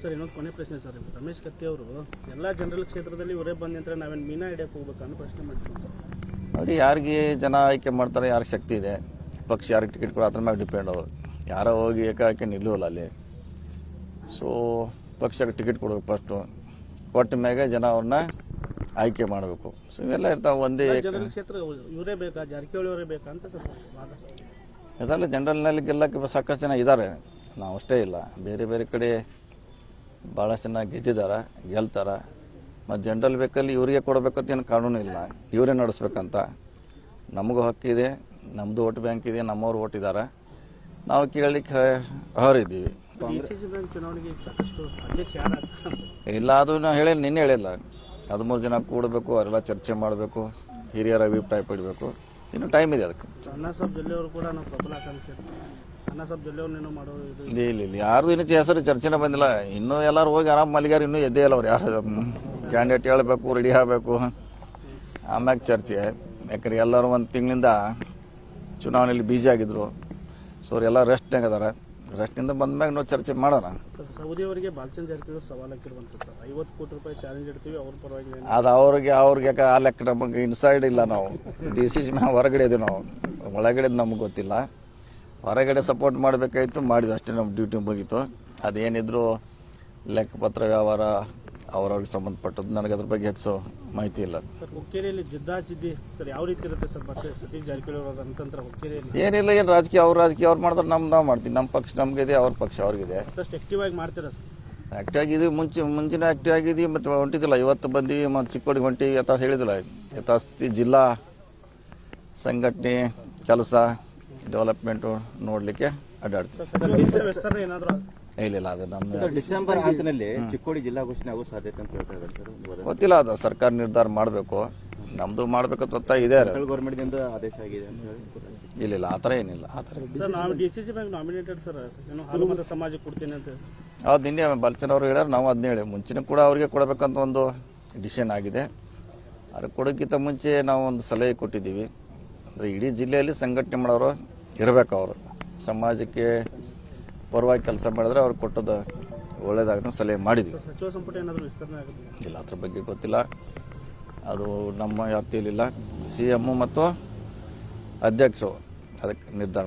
Sir ಇನ್ನೊಂದು ಕೊನೆ ಪ್ರಶ್ನೆ ಸರ್ ರಮೇಶ್ ಕತ್ತಿ ಅವರು ಎಲ್ಲ ಜನರಲ್ ಕ್ಷೇತ್ರದಲ್ಲಿ ಇವರೇ ಬಂದ ನಂತರ ನಾವೇನು ಮೀನಾ ಹಿಡಿಯಕ್ಕೆ ಹೋಗ್ಬೇಕು ಅನ್ನೋ ಪ್ರಶ್ನೆ ಮಾಡ್ತೀವಿ ನೋಡಿ ಯಾರಿಗೆ ಜನ ಆಯ್ಕೆ ಮಾಡ್ತಾರೆ ಯಾರಿಗೆ ಶಕ್ತಿ ಇದೆ ಪಕ್ಷ ಯಾರಿಗೆ ಟಿಕೆಟ್ ಕೊಡೋ ಅದ್ರ ಮೇಲೆ ಡಿಪೆಂಡ್ ಅವರು. ಯಾರೋ ಹೋಗಿ ಏಕಾಏಕಿ ನಿಲ್ಲುವಲ್ಲ ಅಲ್ಲಿ. ಸೊ ಪಕ್ಷಕ್ಕೆ ಟಿಕೆಟ್ ಕೊಡ್ಬೇಕು ಫಸ್ಟು ಕೊಟ್ಟ ಮ್ಯಾಗೆ ಜನ ಅವ್ರನ್ನ ಆಯ್ಕೆ ಮಾಡಬೇಕು. ಸೊ ಇವೆಲ್ಲ ಇರ್ತಾವೆ ಒಂದೇ ಕ್ಷೇತ್ರ ಇವರೇ ಬೇಕಾ ಜಾರಕಿಹೊಳಿ ಅವರೇ ಬೇಕಾ ಅಂತ ಅದಲ್ಲ ಇದೆಲ್ಲ ಜನರಲ್ನಲ್ಲಿ ಗೆಲ್ಲಕ್ಕೆ ಸಾಕಷ್ಟು ಜನ ಇದ್ದಾರೆ ನಾವು ಅಷ್ಟೇ ಇಲ್ಲ. ಬೇರೆ ಬೇರೆ ಕಡೆ ಭಾಳಷ್ಟು ಜನ ಗೆದ್ದಿದ್ದಾರೆ ಗೆಲ್ತಾರೆ. ಮತ್ತು ಜನರಲ್ ವೆಹಿಕಲ್ ಇವರಿಗೆ ಕೊಡಬೇಕಂತ ಏನು ಕಾನೂನು ಇಲ್ಲ. ಇವರೇ ನಡೆಸ್ಬೇಕಂತ. ನಮಗೂ ಹಕ್ಕಿದೆ ನಮ್ಮದು ಓಟ್ ಬ್ಯಾಂಕ್ ಇದೆ ನಮ್ಮವ್ರು ಓಟ್ ಇದ್ದಾರೆ ನಾವು ಕೇಳಲಿಕ್ಕೆ ಹರಿದ್ದೀವಿ ಇಲ್ಲ ಅದು ನಾವು ಹೇಳಿ ನಿನ್ನೆ ಹೇಳಿಲ್ಲ. ಹದಿಮೂರು ಜನ ಕೂಡಬೇಕು ಅವರೆಲ್ಲ ಚರ್ಚೆ ಮಾಡಬೇಕು ಹಿರಿಯರ ಅಭಿಪ್ರಾಯ ಪಡಬೇಕು. ಇನ್ನು ಟೈಮ್ ಇದೆ ಅದಕ್ಕೆ. ಅಣ್ಣಾ ಸಾಬ್ ಜೊಲ್ಲೆಯವರು ಕೂಡ ನಾವು ಪ್ರಬಲ ಆಕಾಂಕ್ಷಿ ಅಣ್ಣಾ ಸಾಬ್ ಜೊಲ್ಲೆ ಅವ್ರನ್ನೇನೋ ಮಾಡೋ ಇದು ಇಲ್ಲ ಇಲ್ಲ ಯಾರ್ದು ಇನ್ನೂ ಹೆಸರು ಚರ್ಚೆನೇ ಬಂದಿಲ್ಲ. ಇನ್ನೂ ಎಲ್ಲರೂ ಹೋಗಿ ಆರಾಮ್ ಮಲ್ಲಿಗಾರ ಇನ್ನೂ ಎದ್ದೇ ಇಲ್ಲ ಅವ್ರು. ಯಾರು ಕ್ಯಾಂಡಿಡೇಟ್ ಹೇಳಬೇಕು ರೆಡಿ ಆಗಬೇಕು. ಆಮ್ಯಾಗ ಚರ್ಚೆ. ಯಾಕಂದ್ರೆ ಎಲ್ಲರೂ ಒಂದು ತಿಂಗಳಿಂದ ಚುನಾವಣೆಯಲ್ಲಿ ಬಿಜಿ ಆಗಿದ್ರು. ಸೊ ಅವರೆಲ್ಲ ರೆಸ್ಟ್ನಾಗ ಅದಾರ. ರೆಸ್ಟಿಂದ ಬಂದ್ಮ್ಯಾಗ ನಾವು ಚರ್ಚೆ ಮಾಡೋಣ. ಸೌದಿ ಅವರಿಗೆ ಜಾರಕಿಹೊಳಿ ಸವಾಲು ಹಾಕಿರುವಂಥದ್ದು ಸರ್ ಐವತ್ತು ಕೋಟಿ ರೂಪಾಯಿ ಚಾಲೆಂಜ್ ಇಡ್ತೀವಿ ಅವ್ರ ಪರವಾಗಿ ಅದು ಅವ್ರಿಗೆ ಅವ್ರಿಗೆ ಯಾಕೆ ಆ ಲೆಕ್ಕ ನಮಗೆ ಇನ್ಸೈಡ್ ಇಲ್ಲ ನಾವು. ಡಿಸಿಷನ್ ಹೊರಗಡೆ ಇದೀವಿ ನಾವು. ಒಳಗಡೆ ನಮ್ಗೆ ಗೊತ್ತಿಲ್ಲ. ಹೊರಗಡೆ ಸಪೋರ್ಟ್ ಮಾಡಬೇಕಾಯ್ತು ಮಾಡಿದ್ವಿ ಅಷ್ಟೇ ನಮ್ಮ ಡ್ಯೂಟಿ ಮುಗೀತು. ಅದೇನಿದ್ರು ಲೆಕ್ಕಪತ್ರ ವ್ಯವಹಾರ ಅವ್ರವ್ರಿಗೆ ಸಂಬಂಧಪಟ್ಟದ್ದು ನನಗೆ ಅದ್ರ ಬಗ್ಗೆ ಹೆಚ್ಚು ಮಾಹಿತಿ ಇಲ್ಲ ಸರ್ ಹುಕ್ಕೇರಿಯಲ್ಲಿ ಜಿದ್ದಾ ಜಿದ್ದಿ ಸರ್ ಯಾವ ರೀತಿ ಇರುತ್ತೆ ಸರ್ ಮತ್ತೆ ಸತೀಶ್ ಜಾರಕಿಹೊಳಿ ಅವರ ಅಂತಂತ್ರ ಹುಕ್ಕೇರಿಯಲ್ಲಿ ಏನಿಲ್ಲ ಏನು ರಾಜಕೀಯ ಅವ್ರ ರಾಜಕೀಯ ಅವ್ರು ಮಾಡ್ತಾರೆ ನಮ್ದು ನಾವು ಮಾಡ್ತೀವಿ ನಮ್ಮ ಪಕ್ಷ ನಮಗಿದೆ ಅವ್ರ ಪಕ್ಷ ಅವ್ರಿಗಿದೆ ಆಕ್ಟಿವ್ ಆಗಿ ಮಾಡ್ತೀರಾ ಸರ್ ಆ್ಯಕ್ಟಿವ್ ಆಗಿದ್ದೀವಿ ಮುಂಚೆ ಮುಂಚಿನ ಆಕ್ಟಿವ್ ಆಗಿದ್ದೀವಿ ಮತ್ತು ಹೊಂಟಿದ್ದಿಲ್ಲ ಇವತ್ತು ಬಂದೀವಿ ಮತ್ತು ಚಿಕ್ಕೋಡಿಗೆ ಹೊಂಟೀವಿ ಯಥಾ ಹೇಳಿದಿಲ್ಲ ಯಥಾಸ್ಥಿತಿ ಜಿಲ್ಲಾ ಸಂಘಟನೆ ಕೆಲಸ ಡೆವಲಪ್ಮೆಂಟು ನೋಡಲಿಕ್ಕೆ ಅಡ್ಡಾಡ್ತೀವಿ ಇಲ್ಲ ಇಲ್ಲ ಅದು ನಮ್ಮ ಡಿಸೆಂಬರ್ ಹಂತದಲ್ಲಿ ಚಿಕ್ಕೋಡಿ ಜಿಲ್ಲಾ ಘೋಷಣೆ ಆಗೋ ಸಾಧ್ಯತೆ ಅಂತ ಹೇಳ್ತಾ ಇದ್ದಾರೆ ಸರ್ ಗೊತ್ತಿಲ್ಲ ಅದು ಸರ್ಕಾರ ನಿರ್ಧಾರ ಮಾಡಬೇಕು. ನಮ್ದು ಮಾಡಬೇಕು ಒತ್ತಾಯ ಇದೆ. ಗೌರ್ಮೆಂಟ್ ಆದೇಶ ಆಗಿದೆ. ಇಲ್ಲ ಇಲ್ಲ ಆ ಥರ ಏನಿಲ್ಲ ಆ ಥರ ನಾಮಿನೇಟೆಡ್ ಸರ್ ಏನು ಸಮಾಜಕ್ಕೆ ಕೊಡ್ತೀನಿ ಅಂತ. ಹೌದು ನಿನ್ನೆ ಬಲ್ಚನ್ ಅವರು ಹೇಳ್ಯಾರ ನಾವು ಅದನ್ನ ಹೇಳಿ. ಮುಂಚೆನೂ ಕೂಡ ಅವ್ರಿಗೆ ಕೊಡಬೇಕಂತ ಒಂದು ಡಿಸಿಷನ್ ಆಗಿದೆ. ಅದು ಕೊಡೋಕ್ಕಿಂತ ಮುಂಚೆ ನಾವು ಒಂದು ಸಲಹೆ ಕೊಟ್ಟಿದ್ದೀವಿ. ಅಂದರೆ ಇಡೀ ಜಿಲ್ಲೆಯಲ್ಲಿ ಸಂಘಟನೆ ಮಾಡೋರು ಇರಬೇಕು ಅವರು. ಸಮಾಜಕ್ಕೆ ಪರವಾಗಿ ಕೆಲಸ ಮಾಡಿದ್ರೆ ಅವ್ರು ಕೊಟ್ಟದ ಒಳ್ಳೇದಾಗುತ್ತೆ ಸಲಹೆ ಮಾಡಿದ್ವಿ. ಸಚಿವ ಸಂಪುಟ ಏನಾದರೂ ವಿಸ್ತರಣೆ ಆಗುತ್ತೆ? ಇಲ್ಲ ಅದ್ರ ಬಗ್ಗೆ ಗೊತ್ತಿಲ್ಲ. ಅದು ನಮ್ಮ ವ್ಯಾಪ್ತಿಯಲ್ಲಿಲ್ಲ. ಸಿ ಎಮ್ಮು ಮತ್ತು ಅಧ್ಯಕ್ಷರು ಅದಕ್ಕೆ ನಿರ್ಧಾರ